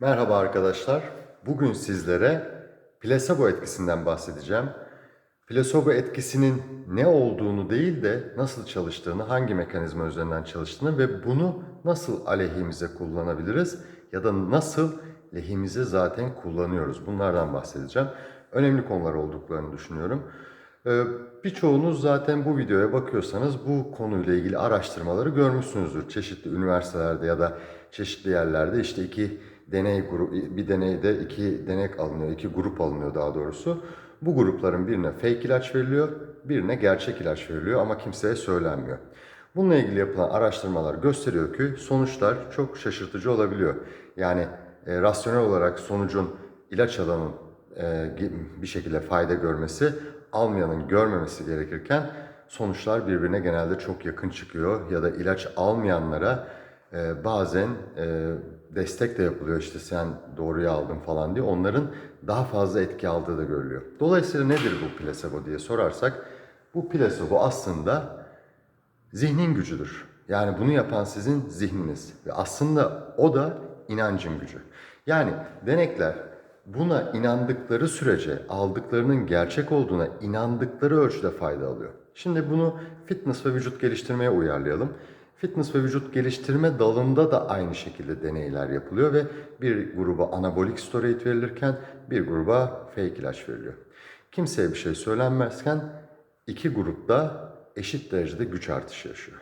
Merhaba arkadaşlar. Bugün sizlere plasebo etkisinden bahsedeceğim. Plasebo etkisinin ne olduğunu değil de nasıl çalıştığını, hangi mekanizma üzerinden çalıştığını ve bunu nasıl aleyhimize kullanabiliriz ya da nasıl lehimize zaten kullanıyoruz. Bunlardan bahsedeceğim. Önemli konular olduklarını düşünüyorum. Ee, Birçoğunuz zaten bu videoya bakıyorsanız bu konuyla ilgili araştırmaları görmüşsünüzdür. Çeşitli üniversitelerde ya da çeşitli yerlerde işte iki deney grubu, bir deneyde iki denek alınıyor, iki grup alınıyor daha doğrusu. Bu grupların birine fake ilaç veriliyor, birine gerçek ilaç veriliyor ama kimseye söylenmiyor. Bununla ilgili yapılan araştırmalar gösteriyor ki sonuçlar çok şaşırtıcı olabiliyor. Yani e, rasyonel olarak sonucun ilaç alanın e, bir şekilde fayda görmesi, almayanın görmemesi gerekirken sonuçlar birbirine genelde çok yakın çıkıyor ya da ilaç almayanlara e, bazen e, destek de yapılıyor işte sen doğruyu aldın falan diye onların daha fazla etki aldığı da görülüyor. Dolayısıyla nedir bu plasebo diye sorarsak bu plasebo aslında zihnin gücüdür. Yani bunu yapan sizin zihniniz ve aslında o da inancın gücü. Yani denekler buna inandıkları sürece aldıklarının gerçek olduğuna inandıkları ölçüde fayda alıyor. Şimdi bunu fitness ve vücut geliştirmeye uyarlayalım. Fitness ve vücut geliştirme dalında da aynı şekilde deneyler yapılıyor ve bir gruba anabolik steroid verilirken bir gruba fake ilaç veriliyor. Kimseye bir şey söylenmezken iki grupta eşit derecede güç artışı yaşıyor.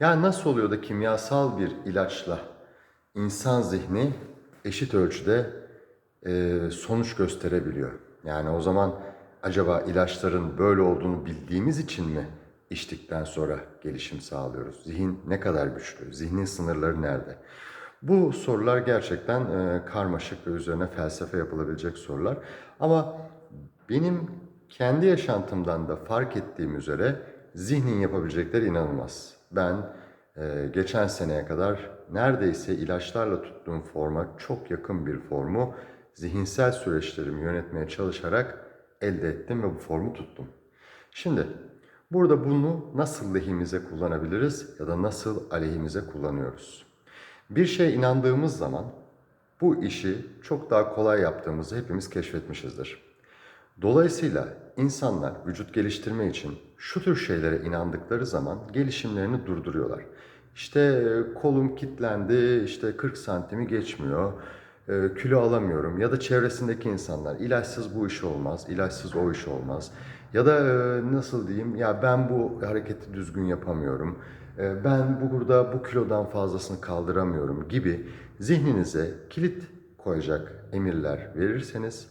Yani nasıl oluyor da kimyasal bir ilaçla insan zihni eşit ölçüde e, sonuç gösterebiliyor? Yani o zaman acaba ilaçların böyle olduğunu bildiğimiz için mi içtikten sonra gelişim sağlıyoruz? Zihin ne kadar güçlü? Zihnin sınırları nerede? Bu sorular gerçekten e, karmaşık ve üzerine felsefe yapılabilecek sorular. Ama benim kendi yaşantımdan da fark ettiğim üzere zihnin yapabilecekleri inanılmaz. Ben e, geçen seneye kadar neredeyse ilaçlarla tuttuğum forma çok yakın bir formu zihinsel süreçlerimi yönetmeye çalışarak elde ettim ve bu formu tuttum. Şimdi burada bunu nasıl lehimize kullanabiliriz ya da nasıl aleyhimize kullanıyoruz? Bir şeye inandığımız zaman bu işi çok daha kolay yaptığımızı hepimiz keşfetmişizdir. Dolayısıyla insanlar vücut geliştirme için şu tür şeylere inandıkları zaman gelişimlerini durduruyorlar. İşte kolum kilitlendi, işte 40 santimi geçmiyor, kilo alamıyorum ya da çevresindeki insanlar ilaçsız bu iş olmaz, ilaçsız o iş olmaz. Ya da e, nasıl diyeyim ya ben bu hareketi düzgün yapamıyorum, e, ben burada bu kilodan fazlasını kaldıramıyorum gibi zihninize kilit koyacak emirler verirseniz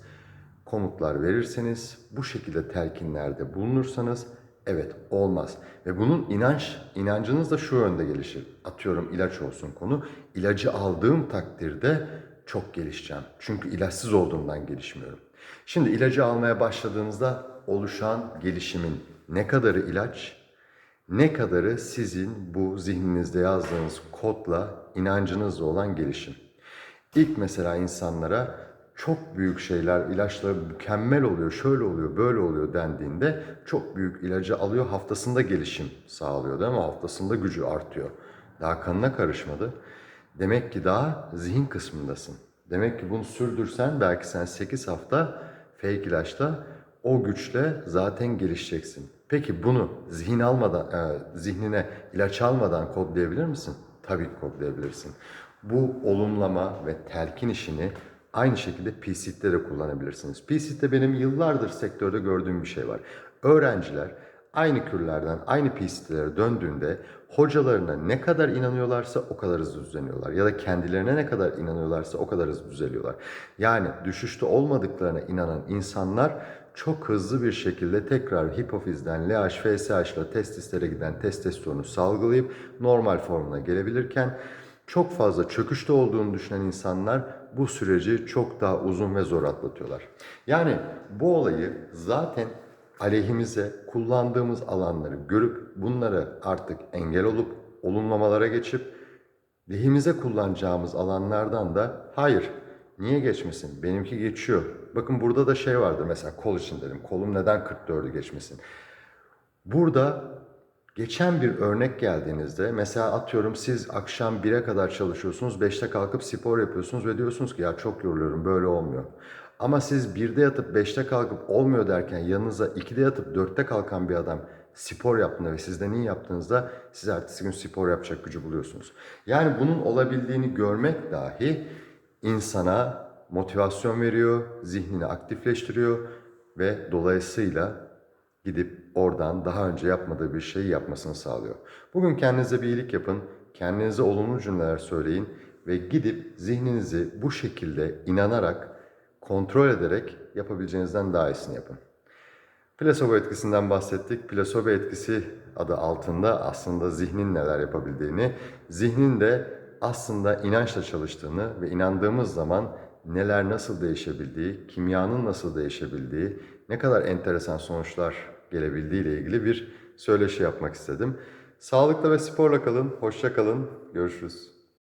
komutlar verirseniz, bu şekilde telkinlerde bulunursanız evet olmaz. Ve bunun inanç, inancınız da şu yönde gelişir. Atıyorum ilaç olsun konu. İlacı aldığım takdirde çok gelişeceğim. Çünkü ilaçsız olduğumdan gelişmiyorum. Şimdi ilacı almaya başladığınızda oluşan gelişimin ne kadarı ilaç, ne kadarı sizin bu zihninizde yazdığınız kodla, inancınızla olan gelişim. İlk mesela insanlara çok büyük şeyler ilaçla mükemmel oluyor, şöyle oluyor, böyle oluyor dendiğinde çok büyük ilacı alıyor, haftasında gelişim sağlıyor değil mi? Haftasında gücü artıyor. Daha kanına karışmadı. Demek ki daha zihin kısmındasın. Demek ki bunu sürdürsen belki sen 8 hafta fake ilaçla o güçle zaten gelişeceksin. Peki bunu zihin almadan, e, zihnine ilaç almadan kodlayabilir misin? Tabii kodlayabilirsin. Bu olumlama ve telkin işini aynı şekilde PCT'de de kullanabilirsiniz. PCT'de benim yıllardır sektörde gördüğüm bir şey var. Öğrenciler aynı kürlerden aynı PCT'lere döndüğünde hocalarına ne kadar inanıyorlarsa o kadar hızlı düzeliyorlar. Ya da kendilerine ne kadar inanıyorlarsa o kadar hızlı düzeliyorlar. Yani düşüşte olmadıklarına inanan insanlar çok hızlı bir şekilde tekrar hipofizden LH, FSH ile testislere giden testosteronu salgılayıp normal formuna gelebilirken çok fazla çöküşte olduğunu düşünen insanlar bu süreci çok daha uzun ve zor atlatıyorlar. Yani bu olayı zaten aleyhimize kullandığımız alanları görüp bunları artık engel olup olumlamalara geçip lehimize kullanacağımız alanlardan da hayır niye geçmesin benimki geçiyor. Bakın burada da şey vardır mesela kol için dedim kolum neden 44'ü geçmesin. Burada geçen bir örnek geldiğinizde mesela atıyorum siz akşam 1'e kadar çalışıyorsunuz, 5'te kalkıp spor yapıyorsunuz ve diyorsunuz ki ya çok yoruluyorum böyle olmuyor. Ama siz 1'de yatıp 5'te kalkıp olmuyor derken yanınıza 2'de yatıp 4'te kalkan bir adam spor yaptığında ve sizden iyi yaptığınızda siz ertesi gün spor yapacak gücü buluyorsunuz. Yani bunun olabildiğini görmek dahi insana motivasyon veriyor, zihnini aktifleştiriyor ve dolayısıyla gidip oradan daha önce yapmadığı bir şeyi yapmasını sağlıyor. Bugün kendinize bir iyilik yapın, kendinize olumlu cümleler söyleyin ve gidip zihninizi bu şekilde inanarak, kontrol ederek yapabileceğinizden daha iyisini yapın. Plasebo etkisinden bahsettik. Plasebo etkisi adı altında aslında zihnin neler yapabildiğini, zihnin de aslında inançla çalıştığını ve inandığımız zaman neler nasıl değişebildiği, kimyanın nasıl değişebildiği, ne kadar enteresan sonuçlar gelebildiği ile ilgili bir söyleşi yapmak istedim. Sağlıkla ve sporla kalın, hoşça kalın, görüşürüz.